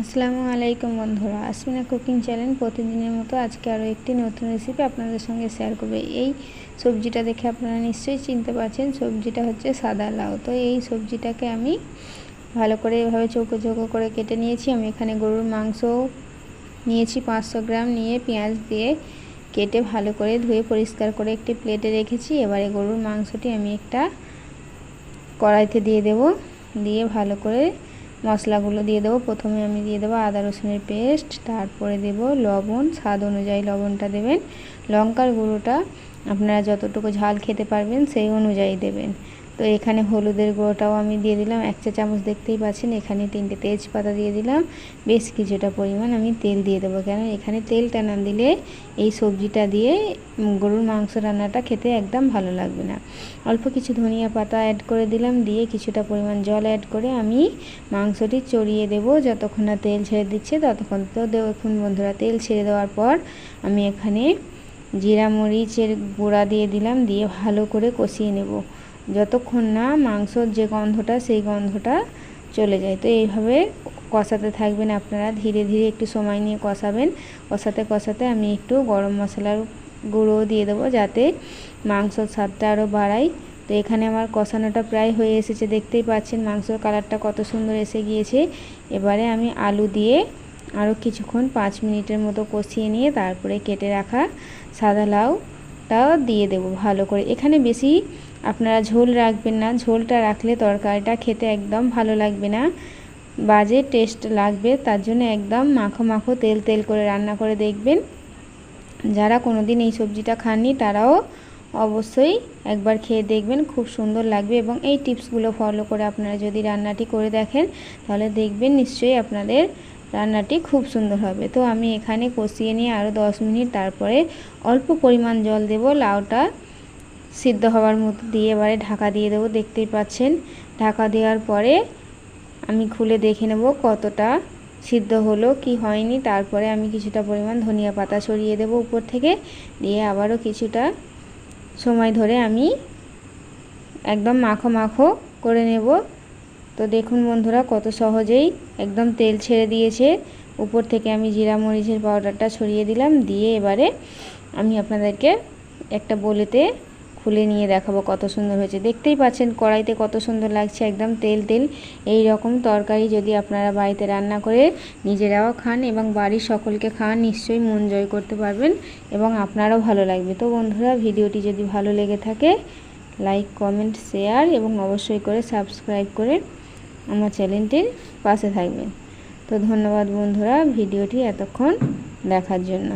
আসসালামু আলাইকুম বন্ধুরা আসমিনা কুকিং চ্যানেল প্রতিদিনের মতো আজকে আরও একটি নতুন রেসিপি আপনাদের সঙ্গে শেয়ার করবে। এই সবজিটা দেখে আপনারা নিশ্চয়ই চিনতে পারছেন, সবজিটা হচ্ছে সাদা লাউ। তো এই সবজিটাকে আমি ভালো করে এভাবে চৌকো চৌকো করে কেটে নিয়েছি। আমি এখানে গরুর মাংস নিয়েছি পাঁচশো গ্রাম, নিয়ে পেঁয়াজ দিয়ে কেটে ভালো করে ধুয়ে পরিষ্কার করে একটি প্লেটে রেখেছি। এবারে গরুর মাংসটি আমি একটা কড়াইতে দিয়ে দেব। দিয়ে ভালো করে মশলাগুলো দিয়ে দেবো। প্রথমে আমি দিয়ে দেবো আদা, রসুনের পেস্ট, তারপরে দেব লবণ। স্বাদ অনুযায়ী লবণটা দেবেন। লঙ্কার গুঁড়োটা আপনারা যতটুকু ঝাল খেতে পারবেন সেই অনুযায়ী দেবেন। তো এখানে হলুদের গুঁড়োটাও আমি দিয়ে দিলাম। এক চা চামচ দেখতেই পাচ্ছেন, এখানে তিনটে তেজপাতা দিয়ে দিলাম। বেশ কিছুটা পরিমাণ আমি তেল দিয়ে দেবো কেন? এখানে তেলটা না দিলে এই সবজিটা দিয়ে গরুর মাংস রান্নাটা খেতে একদম ভালো লাগবে না। অল্প কিছু ধনিয়া পাতা অ্যাড করে দিলাম, দিয়ে কিছুটা পরিমাণ জল অ্যাড করে আমি মাংসটি চড়িয়ে দেব। যতক্ষণ না তেল ছেড়ে দিচ্ছে, ততক্ষণ তো দেখুন বন্ধুরা, তেল ছেড়ে দেওয়ার পর আমি এখানে জিরা মরিচের গুঁড়া দিয়ে দিলাম, দিয়ে ভালো করে কষিয়ে নেব। যতক্ষণ না মাংসর যে গন্ধটা, সেই গন্ধটা চলে যায়। তো এইভাবে কষাতে থাকবেন আপনারা। ধীরে ধীরে একটু সময় নিয়ে কষাবেন। কষাতে কষাতে আমি একটু গরম মশলার গুঁড়ো দিয়ে দেবো যাতে মাংসর স্বাদটা আরও বাড়ায়। তো এখানে আমার কষানোটা প্রায় হয়ে এসেছে। দেখতেই পাচ্ছেন মাংসর কালারটা কত সুন্দর এসে গিয়েছে। এবারে আমি আলু দিয়ে আরও কিছুক্ষণ পাঁচ মিনিটের মতো কষিয়ে নিয়ে তারপরে কেটে রাখা সাদা লাউটাও দিয়ে দেব ভালো করে। এখানে বেশি আপনারা ঝোল রাখবেন না। ঝোলটা রাখলে তরকারিটা খেতে একদম ভালো লাগবে না। বাজে টেস্ট লাগবে, তার জন্য একদম মাখো মাখো তেল তেল করে রান্না করে দেখবেন। যারা কোনো দিন এই সবজিটা খাননি, তারাও অবশ্যই একবার খেয়ে দেখবেন, খুব সুন্দর লাগবে। এবং এই টিপসগুলো ফলো করে আপনারা যদি রান্নাটি করে দেখেন, তাহলে দেখবেন নিশ্চয়ই আপনাদের রান্নাটি খুব সুন্দর হবে। তো আমি এখানে কষিয়ে নিয়ে আরও দশ মিনিট তারপরে অল্প পরিমাণ জল দেব। লাউটা সিদ্ধ হওয়ার মতো দিয়ে এবারে ঢাকা দিয়ে দেবো। দেখতেই পাচ্ছেন, ঢাকা দেওয়ার পরে আমি খুলে দেখে নেব কতটা সিদ্ধ হলো, কি হয়নি। তারপরে আমি কিছুটা পরিমাণ ধনিয়া পাতা সরিয়ে দেব উপর থেকে। দিয়ে আবারও কিছুটা সময় ধরে আমি একদম মাখো মাখো করে নেব। তো দেখুন বন্ধুরা, কত সহজেই একদম তেল ছেড়ে দিয়েছে। উপর থেকে আমি জিরা মরিচের পাউডারটা ছড়িয়ে দিলাম, দিয়ে এবারে আমি আপনাদেরকে একটা বলেতে খুলে নিয়ে দেখাবো কত সুন্দর হয়েছে। দেখতেই পাচ্ছেন কড়াইতে কত সুন্দর লাগছে, একদম তেল তেল। এই রকম তরকারি যদি আপনারা বাড়িতে রান্না করে নিজেরাও খান এবং বাড়ির সকলকে খান নিশ্চয়ই মন জয় করতে পারবেন এবং আপনারও ভালো লাগবে। তো বন্ধুরা, ভিডিওটি যদি ভালো লেগে থাকে, লাইক, কমেন্ট, শেয়ার এবং অবশ্যই করে সাবস্ক্রাইব করে আমার চ্যানেলটির পাশে থাকবেন। তো ধন্যবাদ বন্ধুরা ভিডিওটি এতক্ষণ দেখার জন্য।